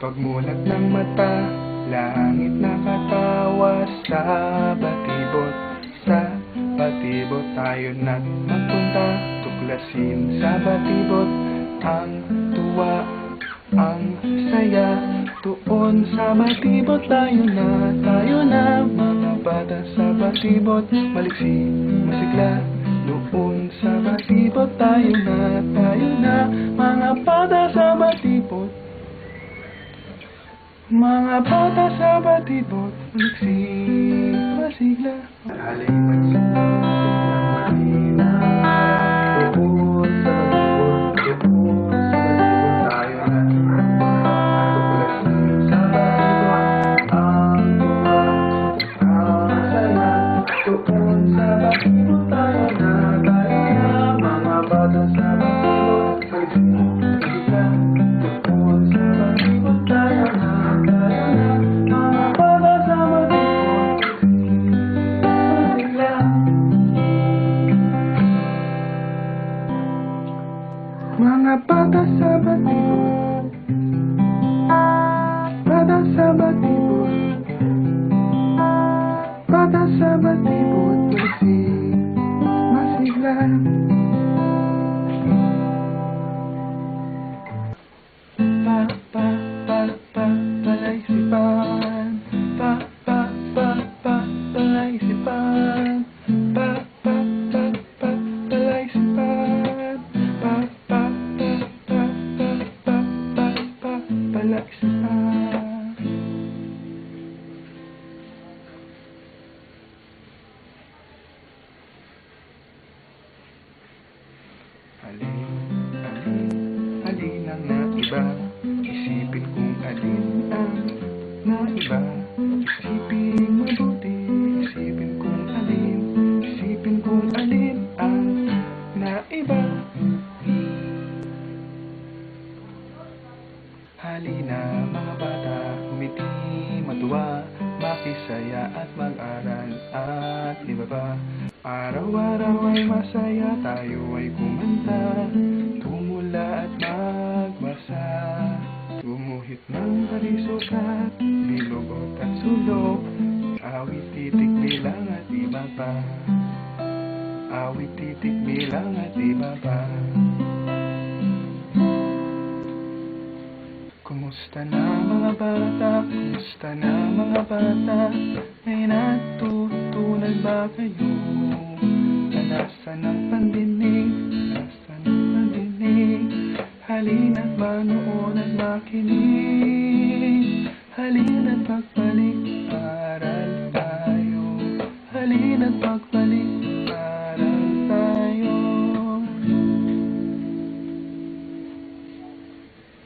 Pagmulat ng mata, langit nakatawa sa batibot. Sa batibot tayo na't magpunta Tuklasin sa batibot. Ang tuwa, ang saya Tuon sa batibot. Tayo na, tayo na Mga bata sa batibot, maliksi, masigla mga bata sa batibot, maliksi, masigla. Alay Pada sabat Pada sabat Alin, alin, alin ang naiba Isipin kung alin ang naiba Isipin mabuti Isipin kung alin Isipin kung alin ang naiba Halina mga bata Umiti, matuwa Makisaya at mag-aral At iba pa Araw-araw ay masaya Tayo ay kumanta Tumuhit ng palisukat Bilugot at sulok Awit titik bilang at iba pa Awit titik bilang at iba pa Kumusta na mga bata? Kumusta na mga bata? May natutunan ba kayo? Alasan ng pandinig, Halin at manoon at makinig. Halin at magbalik.